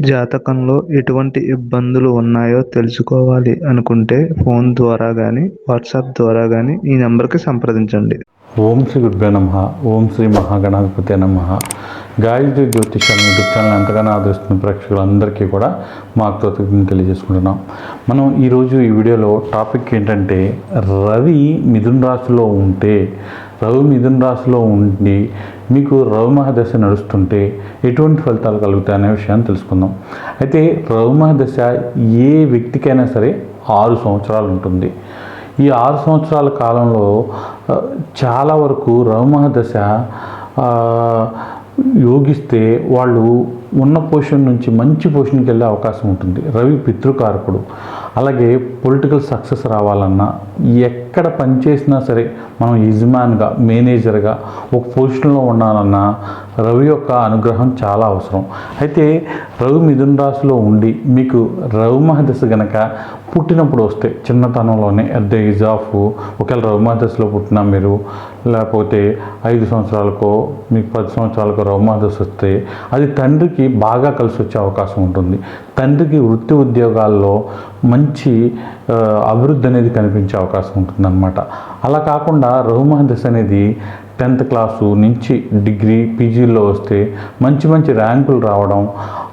జాతకంలో ఎటువంటి ఇబ్బందులు ఉన్నాయో తెలుసుకోవాలి అనుకుంటే ఫోన్ ద్వారా కానీ వాట్సాప్ ద్వారా కానీ ఈ నెంబర్కి సంప్రదించండి. ఓం శ్రీ గురుభ్యో నమ. ఓం శ్రీ మహాగణాధిపతి నమ. గాయత్రి జ్యోతిషం యూట్యూబ్ ఛానల్ ఎంతగానో ఆదరిస్తున్న ప్రేక్షకులందరికీ కూడా మా కృతజ్ఞతలు తెలియజేసుకుంటున్నాం. మనం ఈరోజు ఈ వీడియోలో టాపిక్ ఏంటంటే రవి మిథున్ రాశిలో ఉంటే రవి మిథున రాశిలో ఉండి మీకు రవి మహాదశ నడుస్తుంటే ఎటువంటి ఫలితాలు కలుగుతాయి అనే విషయాన్ని తెలుసుకుందాం. అయితే రవి మహాదశ ఏ వ్యక్తికైనా సరే ఆరు సంవత్సరాలు ఉంటుంది. ఈ ఆరు సంవత్సరాల కాలంలో చాలా వరకు రవి దశ యోగిస్తే వాళ్ళు ఉన్న పొజిషన్ నుంచి మంచి పొజిషన్కి వెళ్ళే అవకాశం ఉంటుంది. రవి పితృకారకుడు. అలాగే పొలిటికల్ సక్సెస్ రావాలన్నా ఎక్కడ పనిచేసినా సరే మనం యజమాన్గా మేనేజర్గా ఒక పొజిషన్లో ఉండాలన్నా రవి యొక్క అనుగ్రహం చాలా అవసరం. అయితే రవి మిథున రాశిలో ఉండి మీకు రవి మహదశ గనక పుట్టినప్పుడు వస్తే చిన్నతనంలోనే అట్ ద ఏజ్ ఆఫ్ ఒకవేళ రవి మహదశలో పుట్టినా మీరు లేకపోతే ఐదు సంవత్సరాలకో మీకు పది సంవత్సరాలకో రవి మహదశ వస్తే అది తండ్రికి బాగా కలిసి వచ్చే అవకాశం ఉంటుంది. తండ్రికి వృత్తి ఉద్యోగాల్లో మంచి మంచి అభివృద్ధి అనేది కనిపించే అవకాశం ఉంటుందన్నమాట. అలా కాకుండా రఘుమహదశ అనేది టెన్త్ క్లాసు నుంచి డిగ్రీ పీజీల్లో వస్తే మంచి మంచి ర్యాంకులు రావడం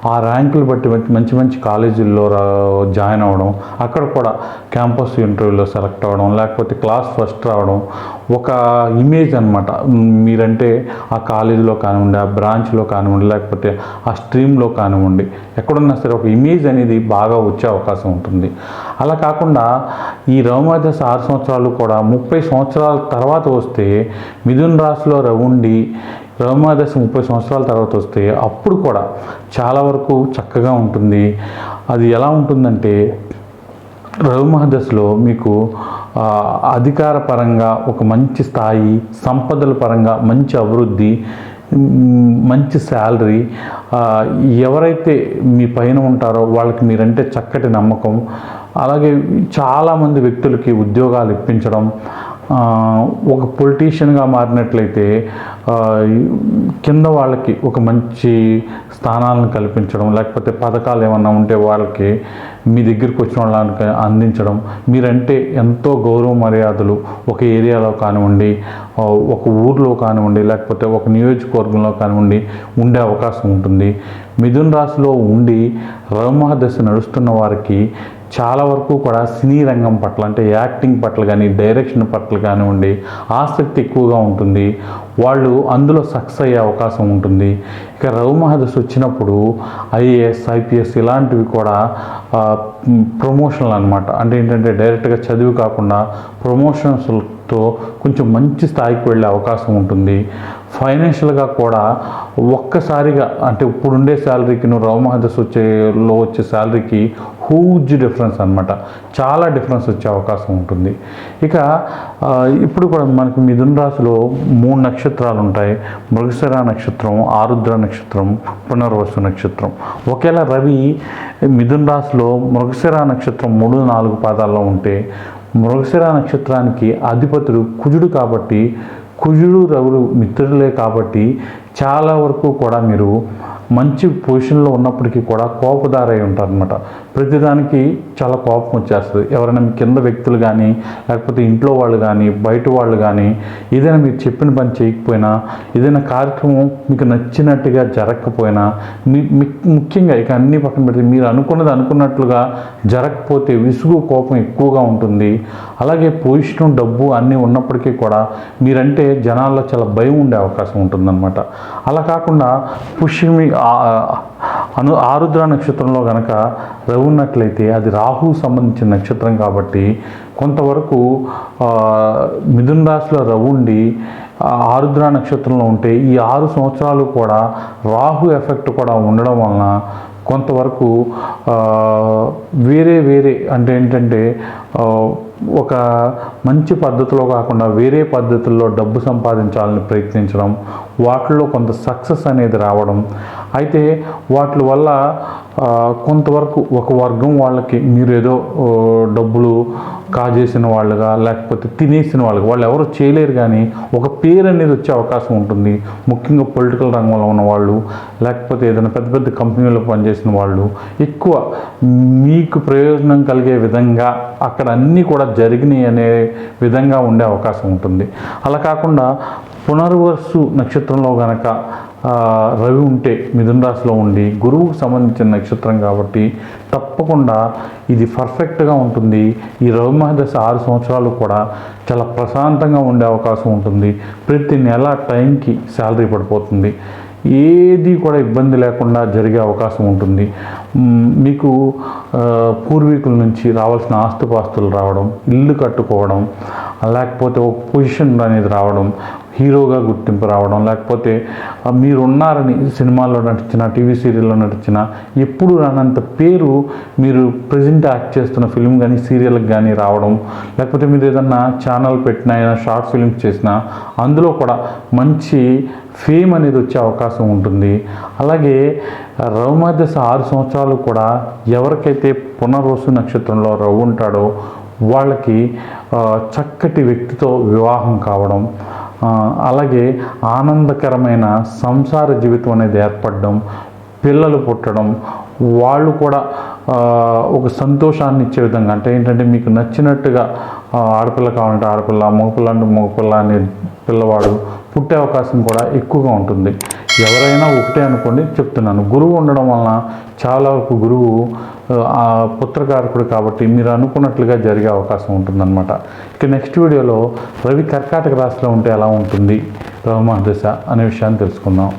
ఆ ర్యాంకులు బట్టి మంచి మంచి కాలేజీల్లో రా జాయిన్ అవ్వడం అక్కడ కూడా క్యాంపస్ ఇంటర్వ్యూలో సెలెక్ట్ అవ్వడం లేకపోతే క్లాస్ ఫస్ట్ రావడం ఒక ఇమేజ్ అనమాట మీరంటే ఆ కాలేజీలో కానివ్వండి ఆ బ్రాంచ్లో కానివ్వండి లేకపోతే ఆ స్ట్రీమ్లో కానివ్వండి ఎక్కడున్నా సరే ఒక ఇమేజ్ అనేది బాగా వచ్చే అవకాశం ఉంటుంది. అలా కాకుండా ఈ రవమాదశ ఆరు సంవత్సరాలు కూడా ముప్పై సంవత్సరాల తర్వాత వస్తే మిథున్ రాశిలో ఉండి రవమాదశ ముప్పై సంవత్సరాల తర్వాత వస్తే అప్పుడు కూడా చాలా వరకు చక్కగా ఉంటుంది. అది ఎలా ఉంటుందంటే రవి మహదశలో మీకు అధికార పరంగా ఒక మంచి స్థాయి సంపదల పరంగా మంచి అభివృద్ధి మంచి శాలరీ ఎవరైతే మీ పైన ఉంటారో వాళ్ళకి మీరంటే చక్కటి నమ్మకం. అలాగే చాలామంది వ్యక్తులకి ఉద్యోగాలు ఇప్పించడం ఒక పొలిటీషియన్గా మారినట్లయితే కింద వాళ్ళకి ఒక మంచి స్థానాలను కల్పించడం లేకపోతే పథకాలు ఏమన్నా ఉంటే వాళ్ళకి మీ దగ్గరికి వచ్చిన వాళ్ళకి అందించడం మీరంటే ఎంతో గౌరవ మర్యాదలు ఒక ఏరియాలో కానివ్వండి ఒక ఊర్లో కానివ్వండి లేకపోతే ఒక నియోజకవర్గంలో కానివ్వండి ఉండే అవకాశం ఉంటుంది. మిథున్ రాశిలో ఉండి రవమహదశ నడుస్తున్న వారికి చాలా వరకు కూడా సినీ రంగం పట్ల అంటే యాక్టింగ్ పట్ల కానీ డైరెక్షన్ పట్ల కానివ్వండి ఆసక్తి ఎక్కువగా ఉంటుంది. వాళ్ళు అందులో సక్సెస్ అయ్యే అవకాశం ఉంటుంది. ఇక రవి మహదశ వచ్చినప్పుడు ఐఏఎస్ ఐపీఎస్ ఇలాంటివి కూడా ప్రమోషన్లు అనమాట అంటే ఏంటంటే డైరెక్ట్గా చదివి కాకుండా ప్రమోషన్స్తో కొంచెం మంచి స్థాయికి వెళ్ళే అవకాశం ఉంటుంది. ఫైనాన్షియల్గా కూడా ఒక్కసారిగా అంటే ఇప్పుడుండే శాలరీకి నువ్వు రవమహదస్ వచ్చేలో వచ్చే శాలరీకి హ్యూజ్ డిఫరెన్స్ అనమాట చాలా డిఫరెన్స్ వచ్చే అవకాశం ఉంటుంది. ఇక ఇప్పుడు కూడా మనకి మిథున రాశిలో మూడు నక్షత్రాలు ఉంటాయి. మృగశిర నక్షత్రం ఆరుద్ర నక్షత్రం పునర్వసు నక్షత్రం. ఒకవేళ రవి మిథున రాశిలో మృగశిర నక్షత్రం మూడు నాలుగు పాదాల్లో ఉంటే మృగశిర నక్షత్రానికి అధిపతుడు కుజుడు కాబట్టి కుజుడు రవులు మిత్రులే కాబట్టి చాలా వరకు కూడా మీరు మంచి పొజిషన్లో ఉన్నప్పటికీ కూడా కోపదారై ఉంటారనమాట ప్రతిదానికి చాలా కోపం వచ్చేస్తుంది. ఎవరైనా మీ కింద వ్యక్తులు కానీ లేకపోతే ఇంట్లో వాళ్ళు కానీ బయట వాళ్ళు కానీ ఏదైనా మీరు చెప్పిన పని చేయకపోయినా ఏదైనా కార్యక్రమం మీకు నచ్చినట్టుగా జరగకపోయినా మీ ముఖ్యంగా ఇక అన్ని పక్కన పెడితే మీరు అనుకున్నది అనుకున్నట్లుగా జరగకపోతే విసుగు కోపం ఎక్కువగా ఉంటుంది. అలాగే పొజిషన్ డబ్బు అన్నీ ఉన్నప్పటికీ కూడా మీరంటే జనాల్లో చాలా భయం ఉండే అవకాశం ఉంటుందన్నమాట. అలా కాకుండా పుష్యమి అను ఆరుద్ర నక్షత్రంలో కనుక రవి ఉన్నట్లయితే అది రాహు సంబంధించిన నక్షత్రం కాబట్టి కొంతవరకు మిథున రాశిలో రవి ఉండి ఆరుద్ర నక్షత్రంలో ఉంటే ఈ ఆరు సంవత్సరాలు కూడా రాహు ఎఫెక్ట్ కూడా ఉండడం వలన కొంతవరకు వేరే వేరే అంటే ఏంటంటే ఒక మంచి పద్ధతిలో కాకుండా వేరే పద్ధతుల్లో డబ్బు సంపాదించాలని ప్రయత్నించడం వాటిల్లో కొంత సక్సెస్ అనేది రావడం అయితే వాటి వల్ల కొంతవరకు ఒక వర్గం వాళ్ళకి మీరు ఏదో డబ్బులు కాజేసిన వాళ్ళుగా లేకపోతే తినేసిన వాళ్ళకి వాళ్ళు ఎవరు చేయలేరు కానీ ఒక పేరు అనేది వచ్చే అవకాశం ఉంటుంది. ముఖ్యంగా పొలిటికల్ రంగంలో ఉన్న వాళ్ళు లేకపోతే ఏదైనా పెద్ద పెద్ద కంపెనీలో పనిచేసిన వాళ్ళు ఎక్కువ మీకు ప్రయోజనం కలిగే విధంగా అక్కడ అన్నీ కూడా జరిగినాయి అనే విధంగా ఉండే అవకాశం ఉంటుంది. అలా కాకుండా పునర్వసు నక్షత్రంలో గనక రవి ఉంటే మిథున రాశిలో ఉండి గురువుకు సంబంధించిన నక్షత్రం కాబట్టి తప్పకుండా ఇది పర్ఫెక్ట్గా ఉంటుంది. ఈ రవి మహదశ ఆరు సంవత్సరాలు కూడా చాలా ప్రశాంతంగా ఉండే అవకాశం ఉంటుంది. ప్రతి నెల టైంకి శాలరీ పడిపోతుంది. ఏది కూడా ఇబ్బంది లేకుండా జరిగే అవకాశం ఉంటుంది. మీకు పూర్వీకుల నుంచి రావాల్సిన ఆస్తుపాస్తులు రావడం ఇల్లు కట్టుకోవడం లేకపోతే ఒక పొజిషన్ అనేది రావడం హీరోగా గుర్తింపు రావడం లేకపోతే మీరు ఉన్నారని సినిమాల్లో నటించిన టీవీ సీరియల్లో నటించిన ఎప్పుడు రానంత పేరు మీరు ప్రజెంట్ యాక్ట్ చేస్తున్న ఫిల్మ్ కానీ సీరియల్కి కానీ రావడం లేకపోతే మీరు ఏదన్నా ఛానల్ పెట్టినా ఏదైనా షార్ట్ ఫిల్మ్స్ చేసినా అందులో కూడా మంచి ఫేమ్ అనేది వచ్చే అవకాశం ఉంటుంది. అలాగే రవి దశ ఆరు సంవత్సరాలు కూడా ఎవరికైతే పునర్వసు నక్షత్రంలో రవి ఉంటాడో వాళ్ళకి చక్కటి వ్యక్తితో వివాహం కావడం అలాగే ఆనందకరమైన సంసార జీవితం అనేది ఏర్పడడం పిల్లలు పుట్టడం వాళ్ళు కూడా ఒక సంతోషాన్ని ఇచ్చే విధంగా అంటే ఏంటంటే మీకు నచ్చినట్టుగా ఆడపిల్ల కావాలంటే ఆడపిల్ల మగపిల్ల అంటే మగపిల్ల అనే పిల్లవాడు పుట్టే అవకాశం కూడా ఎక్కువగా ఉంటుంది. ఎవరైనా ఒకటే అనుకోండి చెప్తున్నాను. గురువు ఉండడం వలన చాలా వరకు గురువు ఆ పుత్రకారకుడు కాబట్టి మీరు అనుకున్నట్లుగా జరిగే అవకాశం ఉంటుందన్నమాట. ఇక నెక్స్ట్ వీడియోలో రవి కర్కాటక రాశిలో ఉంటే ఎలా ఉంటుంది? రవి దశ అనే విషయాన్ని తెలుసుకుందాం.